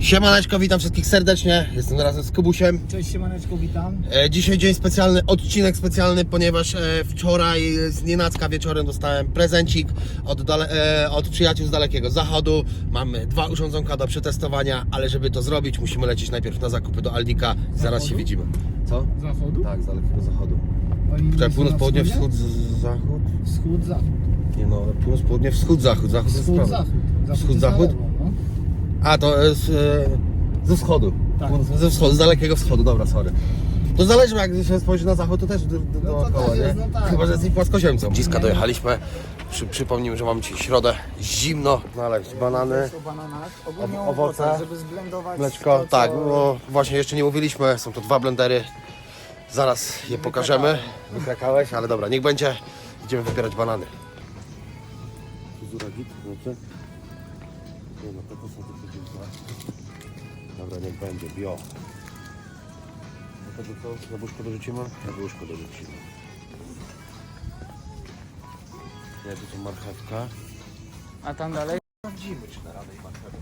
Siemaneczko, witam wszystkich serdecznie. Jestem razem z Kubusiem. Cześć Siemaneczko, witam. E, dzisiaj dzień specjalny, odcinek specjalny, ponieważ e, wczoraj z nienacka wieczorem dostałem prezencik od, dale, e, od przyjaciół z dalekiego zachodu. Mamy dwa urządzonka do przetestowania, ale żeby to zrobić, musimy lecieć najpierw na zakupy do Aldika. Zaraz się widzimy. Co? Zachodu? Tak, z dalekiego zachodu. Są północ, południe, wschód, z- zachód. Wschód, zachód. Nie no, północ, południe, wschód, zachód. Zachód, jest Wschód, zachód. Wschód, jest zachód? na lewo, no. A, to jest e, ze wschodu. Tak. Ze wschodu, z dalekiego wschodu, dobra, sorry. To zależy, jak się spojrzy na zachód, to też do, do, to dookoła, też nie? jest, no tak. Chyba, że jesteś płaskoziemcą. Dziska Nie. dojechaliśmy. Przy, przypomnijmy, że mamy dzisiaj środę, zimno. Znaleźć banany, o bananach. Ogólnie O- owoce. żeby zblendować mleczko. to, co- Tak, no właśnie jeszcze nie mówiliśmy, są to dwa blendery. Zaraz je pokażemy. Wykrakałeś, ale dobra, niech będzie. Idziemy wybierać banany. Fryzura git, dobrze? Nie no, to to są te fryzurka. Dobra, niech będzie, bio. No to co, jabłuszko dorzucimy? Jabłuszko dorzucimy. Nie, tu są marchewka. A tam dalej? Sprawdzimy, czy na radę i marchewę.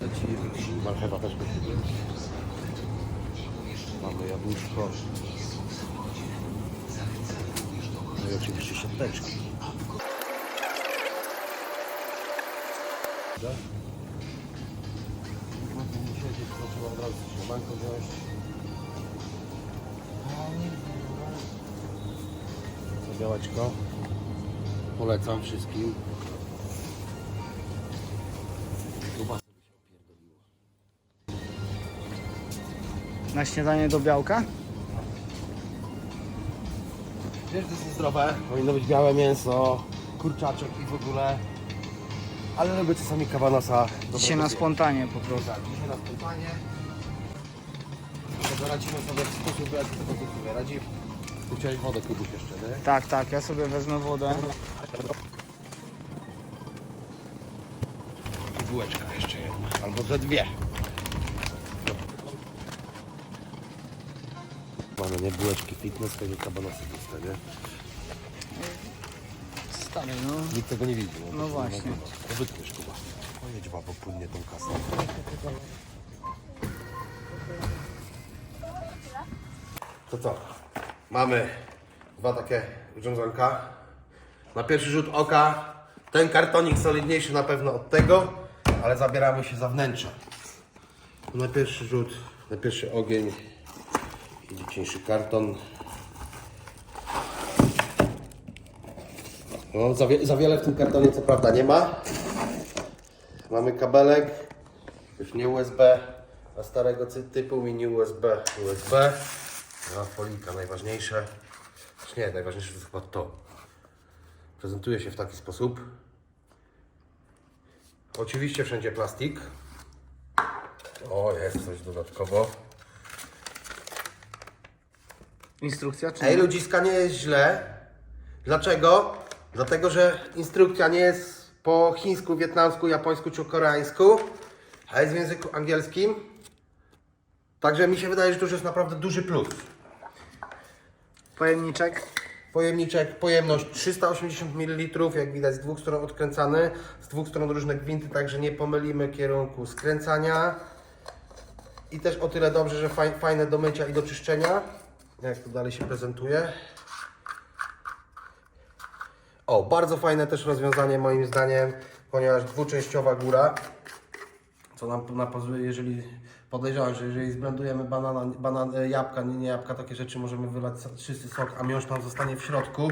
Lecimy. Marchewa też musimy. Mamy jabłuszko. No i oczywiście siateczki. Nie to razu śniadanko wziąć. Co białeczko. Polecam wszystkim. Na śniadanie do białka? Wiesz, to jest zdrowe. Powinno być białe mięso, kurczaczek i w ogóle. Ale lubię czasami kabanasa. Dzisiaj na spontanie po prostu. Tak, dzisiaj na spontanie. Radzimy sobie w sposób, jak tego sobie radzi. Tu chciałeś wodę kupić jeszcze, nie? Tak, tak, ja sobie wezmę wodę. I bułeczka jeszcze jedna. Albo ze dwie. Mamy nie bułeczki fitness, tylko kabanasy puste, nie? Stary, no. Nikt tego nie widzi. No właśnie. To wytniesz Kuba. Pojedź babo, płynnie tą kasę. To co? Mamy dwa takie urządzonka. Na pierwszy rzut oka ten kartonik solidniejszy na pewno od tego, ale zabieramy się za wnętrze. Na pierwszy rzut, na pierwszy ogień idzie cieńszy karton. No, za, wie, za wiele w tym kartonie co prawda nie ma. Mamy kabelek, już nie USB, a starego typu mini USB, USB. A folika najważniejsze. Znaczy Nie, najważniejsze to chyba to. Prezentuje się w taki sposób. Oczywiście wszędzie plastik. O, jest coś dodatkowo. Instrukcja czy Ej, nie? ludziska, nie jest źle. Dlaczego? Dlatego, że instrukcja nie jest po chińsku, wietnamsku, japońsku czy koreańsku, a jest w języku angielskim. Także mi się wydaje, że to już jest naprawdę duży plus. Pojemniczek? Pojemniczek, pojemność 380 ml, jak widać z dwóch stron odkręcany, z dwóch stron różne gwinty, także nie pomylimy kierunku skręcania. I też o tyle dobrze, że faj, fajne do mycia i do czyszczenia. Jak to dalej się prezentuje. O, bardzo fajne też rozwiązanie moim zdaniem, ponieważ dwuczęściowa góra, co nam napozuje, jeżeli podejrzewam, że jeżeli zblendujemy banana, banan, e, jabłka, nie, nie jabłka, takie rzeczy, możemy wylać czysty sok, a miąższ nam zostanie w środku.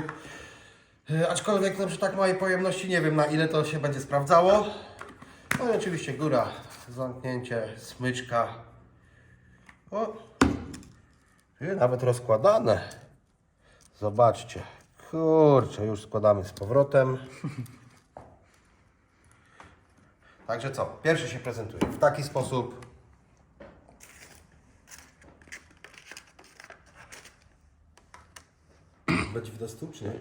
E, Aczkolwiek no, przy tak małej pojemności nie wiem na ile to się będzie sprawdzało. No i oczywiście góra, zamknięcie, smyczka. O, nawet rozkładane. Zobaczcie. Kurczę, już składamy z powrotem. Także co? Pierwszy się prezentuje w taki sposób. Będzie widać tu, czy nie?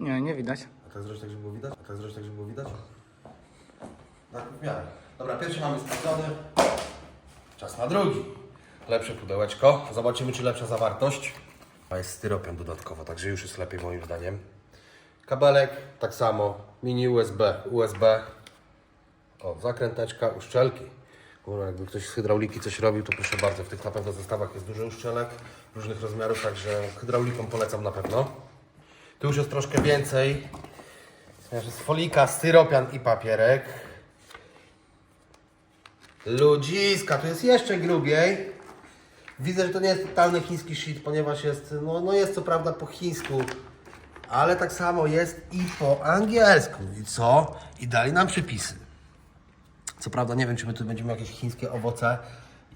Nie, nie widać. A tak zrobić tak, żeby było widać? A tak zrobić tak, żeby było widać? Tak, w miarę. Dobra, pierwszy mamy sprawdzony. Czas na drugi. Lepsze pudełeczko. Zobaczymy, czy lepsza zawartość. A jest styropian dodatkowo, także już jest lepiej moim zdaniem. Kabelek, tak samo. Mini USB, USB. O, zakręteczka, uszczelki. Kurwa, jakby ktoś z hydrauliki coś robił, to proszę bardzo, w tych na pewno zestawach jest dużo uszczelek różnych rozmiarów, także hydrauliką polecam na pewno. Tu już jest troszkę więcej. Jest folika, styropian i papierek. Ludziska, tu jest jeszcze grubiej. Widzę, że to nie jest totalny chiński shit, ponieważ jest, no, no jest co prawda po chińsku, ale tak samo jest i po angielsku. I co? I dali nam przepisy. Co prawda nie wiem, czy my tu będziemy jakieś chińskie owoce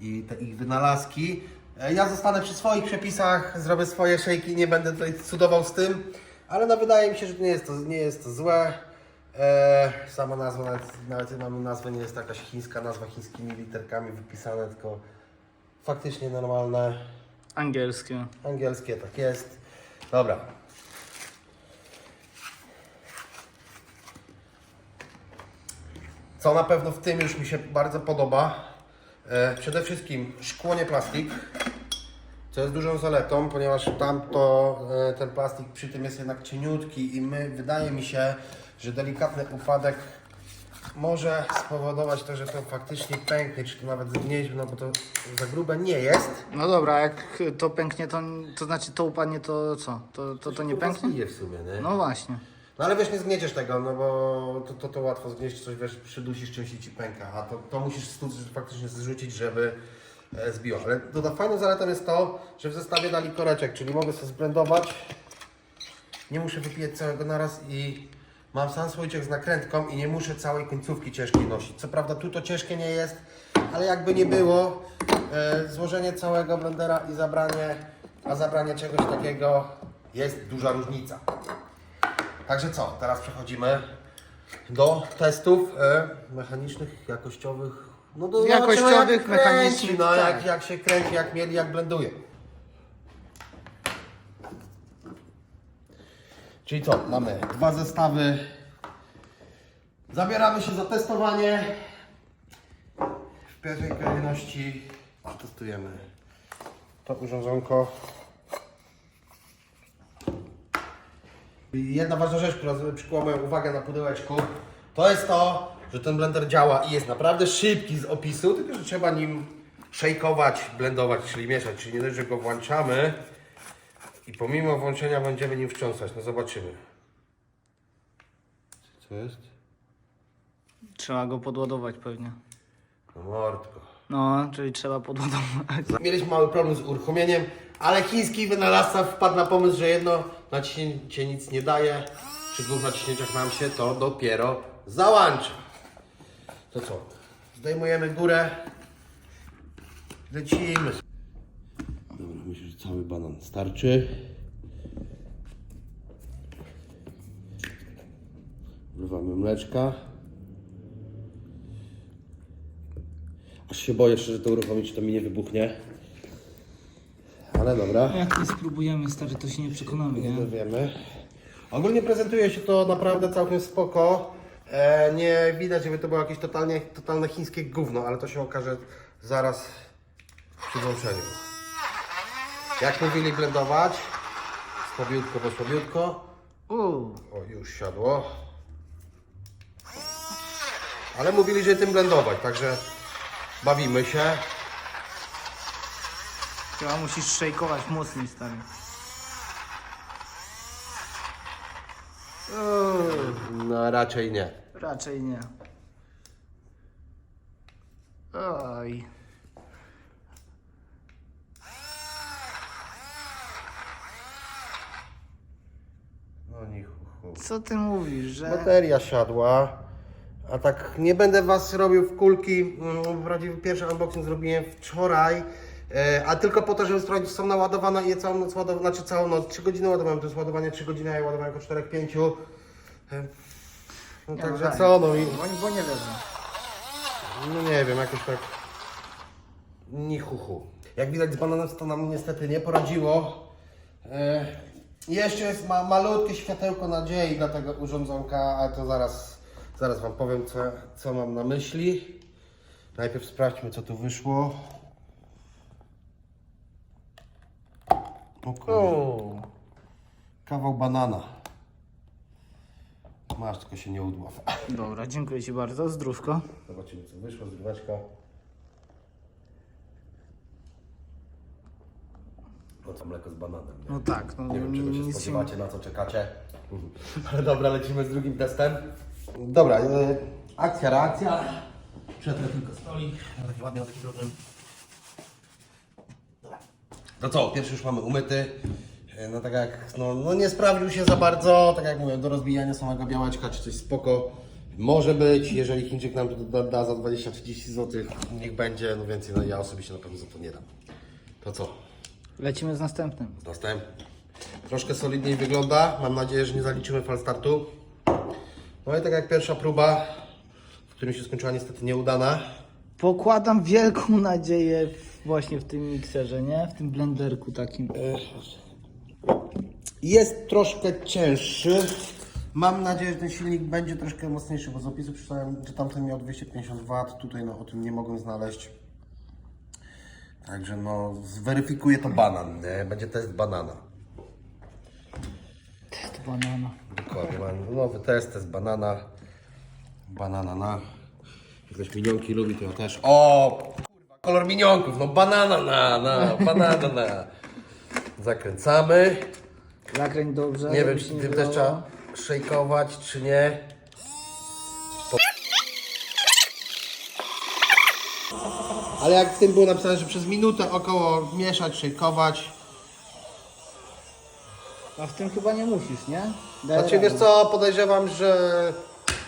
i te ich wynalazki. E, Ja zostanę przy swoich przepisach, zrobię swoje szejki, nie będę tutaj cudował z tym, ale no wydaje mi się, że nie jest to, nie jest to złe. E, sama nazwa, nawet, nawet mamy nazwę, nie jest to jakaś chińska nazwa chińskimi literkami wypisane, tylko faktycznie normalne, Angielskie. angielskie, tak jest. Dobra. Co na pewno w tym już mi się bardzo podoba, e, przede wszystkim szkło nie plastik, co jest dużą zaletą, ponieważ tamto, e, ten plastik przy tym jest jednak cieniutki i my, wydaje mi się, że delikatny upadek może spowodować to, że to faktycznie pęknie, czy to nawet zgnieść, no bo to za grube nie jest. No dobra, jak to pęknie, to, to znaczy to upadnie, to co? To, to, to nie pęknie? zgnije w sumie, nie? No właśnie. No ale wiesz, nie zgnieciesz tego, no bo to, to, to łatwo zgnieść, coś wiesz, przydusisz czymś i ci pęka, a to, to musisz faktycznie zrzucić, żeby e, zbiło. Ale fajną zaletą jest to, że w zestawie dali koreczek, czyli mogę sobie zblendować, nie muszę wypijać całego naraz i mam sam słoiczek z nakrętką i nie muszę całej końcówki ciężkiej nosić. Co prawda tu to ciężkie nie jest, ale jakby nie było, e, złożenie całego blendera i zabranie, a zabranie czegoś takiego jest duża różnica. Także co, teraz przechodzimy do testów e, mechanicznych, jakościowych. No do Jakościowych, zobaczymy, jak kręci, mechanicznych, No, tak. jak, jak się kręci, jak mieli, jak blenduje. Czyli co, mamy dwa zestawy. Zabieramy się za testowanie. W pierwszej kolejności testujemy to urządzonko. I Jedna ważna rzecz, która przykuła moją uwagę na pudełeczku, to jest to, że ten blender działa i jest naprawdę szybki z opisu, tylko że trzeba nim szejkować, blendować, czyli mieszać. Czyli nie dość, że go włączamy i pomimo włączenia będziemy nim wstrząsać. No zobaczymy. Co jest? Trzeba go podładować pewnie. No mordko. No, czyli trzeba podładować. Mieliśmy mały problem z uruchomieniem, ale chiński wynalazca wpadł na pomysł, że jedno naciśnięcie nic nie daje. Przy dwóch naciśnięciach nam się to dopiero załącza. To co? Zdejmujemy górę. Lecimy. Dobra, myślę, że cały banan starczy. Wlewamy mleczka. Aż się boję, że to uruchomić, to mi nie wybuchnie. Ale dobra. Jak nie spróbujemy, stary, to się nie przekonamy, nie? Wiemy. Ogólnie prezentuje się to naprawdę całkiem spoko. E, nie widać, żeby to było jakieś totalnie, totalne chińskie gówno, ale to się okaże zaraz przy włączeniu. Jak mówili blendować? Słabiutko po słabiutko. O, już siadło. Ale mówili, że tym blendować, także bawimy się. chyba musisz szejkować mocniej, stary. No raczej nie. Raczej nie. Oj. No nie. Co ty mówisz, że... Bateria siadła. A tak nie będę Was robił w kulki. Mm, pierwszy unboxing zrobiłem wczoraj. E, A tylko po to, żeby sprawdzić, czy są naładowane i je całą noc ładowane, znaczy całą noc, 3 godziny ładowałem, to jest ładowanie 3 godziny, a ja ładowałem około 4-5. E, No także co, no i Bo, bo nie no nie wiem, jakoś tak ni hu, hu. Jak widać z bananem to nam niestety nie poradziło. E, jeszcze jest ma, malutkie światełko nadziei dla tego urządzonka, a to zaraz, zaraz Wam powiem co, co mam na myśli. Najpierw sprawdźmy co tu wyszło. O kurde, kawał banana. Masz, tylko się nie udław. Dobra, dziękuję Ci bardzo. Zdrówko. Zobaczymy co wyszło, zdróweczka. No co, mleko z bananem. Nie? No tak, no, Nie wiem czego się nic się spodziewacie, na co czekacie. Ale dobra, lecimy z drugim testem. Dobra, e, akcja, reakcja. Przetrę tylko stolik. Taki ładny, taki drobny. Dobra. No co, pierwszy już mamy umyty. E, No tak jak, no, no nie sprawdził się za bardzo, tak jak mówię, do rozbijania samego białeczka czy coś spoko może być, jeżeli Chińczyk nam to da, da za 20-30 zł, niech będzie, no więcej, no ja osobiście na pewno za to nie dam. To co, Lecimy z następnym. następny. Troszkę solidniej wygląda, mam nadzieję, że nie zaliczymy falstartu. No i tak jak pierwsza próba, w którym się skończyła niestety nieudana. Pokładam wielką nadzieję właśnie w tym mikserze, nie? W tym blenderku takim. Jest troszkę cięższy. Mam nadzieję, że ten silnik będzie troszkę mocniejszy, bo z opisu przeczytałem, że tamten miał 250 W, tutaj no, o tym nie mogłem znaleźć. Także no, zweryfikuję to banan, nie? będzie test banana. Test banana. Dokładnie, mam nowy test, test banana. Banana na. Jak ktoś minionki lubi, to ja też. O! Kurwa, kolor minionków, no banana na, na, banana na. Zakręcamy. Zakręć dobrze. Nie wiem, czy tym też trzeba szejkować, czy nie. Po- Ale jak w tym było napisane, że przez minutę około mieszać, szejkować. A w tym chyba nie musisz, nie? Daj Znaczy radę. wiesz co, podejrzewam, że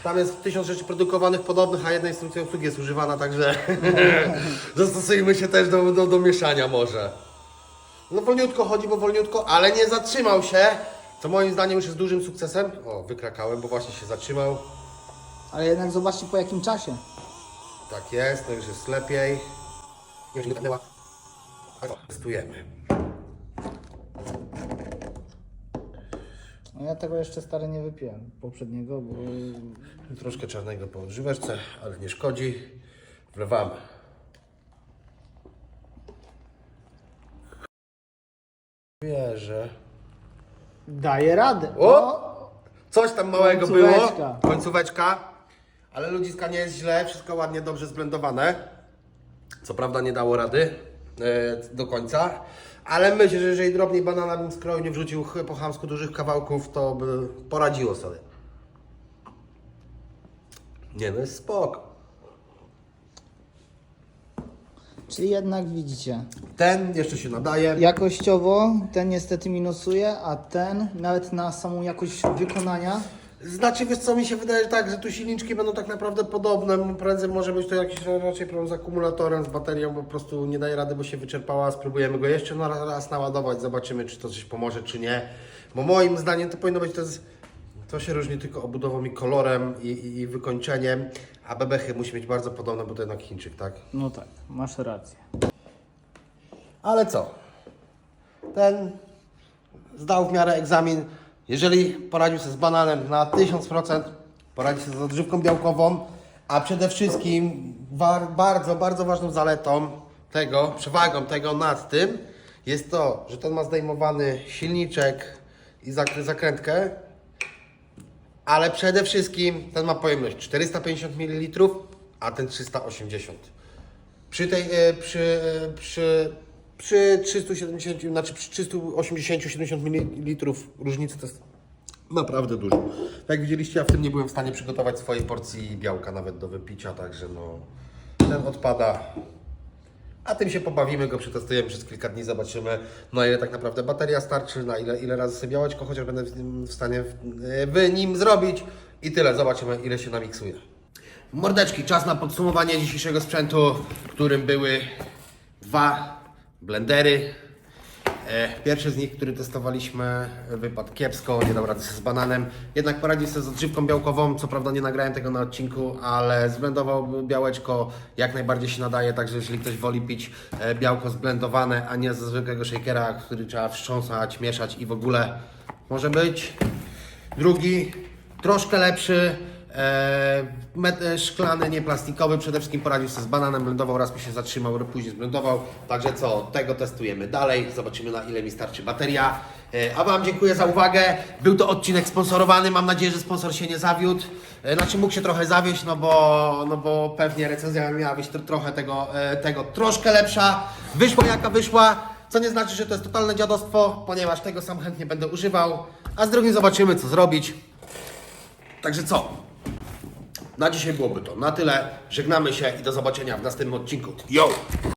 tam jest tysiąc rzeczy produkowanych podobnych, a jedna instrukcja obsługi jest używana, także zastosujmy się też do, do, do mieszania może. No wolniutko chodzi, bo wolniutko, ale nie zatrzymał się, co moim zdaniem już jest dużym sukcesem. O, wykrakałem, bo właśnie się zatrzymał. Ale jednak zobaczcie po jakim czasie. Tak jest, to już jest lepiej. Nie wiem, czy Testujemy. No ja tego jeszcze stary nie wypiłem poprzedniego, bo Troszkę czarnego po odżyweczce, ale nie szkodzi. Wlewamy. Daje radę. O! No. Coś tam małego Końcóweczka. było. Końcóweczka. Ale ludziska nie jest źle, wszystko ładnie, dobrze zblendowane. Co prawda nie dało rady e, do końca. Ale myślę, że jeżeli drobniej banana bym skroił, nie wrzucił ch- po chamsku dużych kawałków, to by poradziło sobie. Nie no, jest spoko. Czyli jednak widzicie, Ten jeszcze się nadaje. jakościowo ten niestety minusuje, a ten nawet na samą jakość wykonania Znaczy, wiesz co, mi się wydaje że tak, że tu silniczki będą tak naprawdę podobne. Prędzej może być to jakiś raczej problem z akumulatorem, z baterią, bo po prostu nie daje rady, bo się wyczerpała. Spróbujemy go jeszcze na raz naładować, zobaczymy, czy to coś pomoże, czy nie. Bo moim zdaniem to powinno być, to jest, to się różni tylko obudową i kolorem i, i, i wykończeniem, a bebechy musi mieć bardzo podobne, bo to jednak Chińczyk, tak? No tak, masz rację. Ale co? Ten zdał w miarę egzamin. Jeżeli poradził sobie z bananem na 1000%, poradzi sobie z odżywką białkową, a przede wszystkim bardzo, bardzo ważną zaletą tego, przewagą tego nad tym jest to, że ten ma zdejmowany silniczek i zak- zakrętkę, ale przede wszystkim ten ma pojemność 450 ml, a ten 380 przy tej, e, przy, e, przy, przy 370, znaczy przy 380-70 ml różnicy to jest naprawdę dużo. Tak jak widzieliście, ja w tym nie byłem w stanie przygotować swojej porcji białka nawet do wypicia, także no ten odpada. A tym się pobawimy, go przetestujemy przez kilka dni, zobaczymy na ile tak naprawdę bateria starczy, na ile, ile razy sobie białeczko, chociaż będę w, stanie w, nim zrobić i tyle, zobaczymy ile się namiksuje. Mordeczki, czas na podsumowanie dzisiejszego sprzętu, którym były dwa blendery. E, Pierwszy z nich, który testowaliśmy, wypadł kiepsko, nie dał rady sobie z bananem. Jednak poradził sobie z odżywką białkową. Co prawda nie nagrałem tego na odcinku, ale zblendował białeczko, jak najbardziej się nadaje. Także jeżeli ktoś woli pić e, białko zblendowane, a nie ze zwykłego shakera, który trzeba wstrząsać, mieszać i w ogóle może być. Drugi, troszkę lepszy, e, e, szklany, nie plastikowy. Przede wszystkim poradził sobie z bananem, blendował, raz mi się zatrzymał, później zblendował. Także co, tego testujemy dalej. Zobaczymy na ile mi starczy bateria. E, a Wam dziękuję za uwagę. Był to odcinek sponsorowany. Mam nadzieję, że sponsor się nie zawiódł. Znaczy mógł się trochę zawieść, no bo, no bo pewnie recenzja miała być tro, trochę tego, tego troszkę lepsza. Wyszła jaka wyszła. Co nie znaczy, że to jest totalne dziadostwo, ponieważ tego sam chętnie będę używał, a z drugim zobaczymy, co zrobić. Także co? Na dzisiaj byłoby to na tyle. Żegnamy się i do zobaczenia w następnym odcinku. Yo!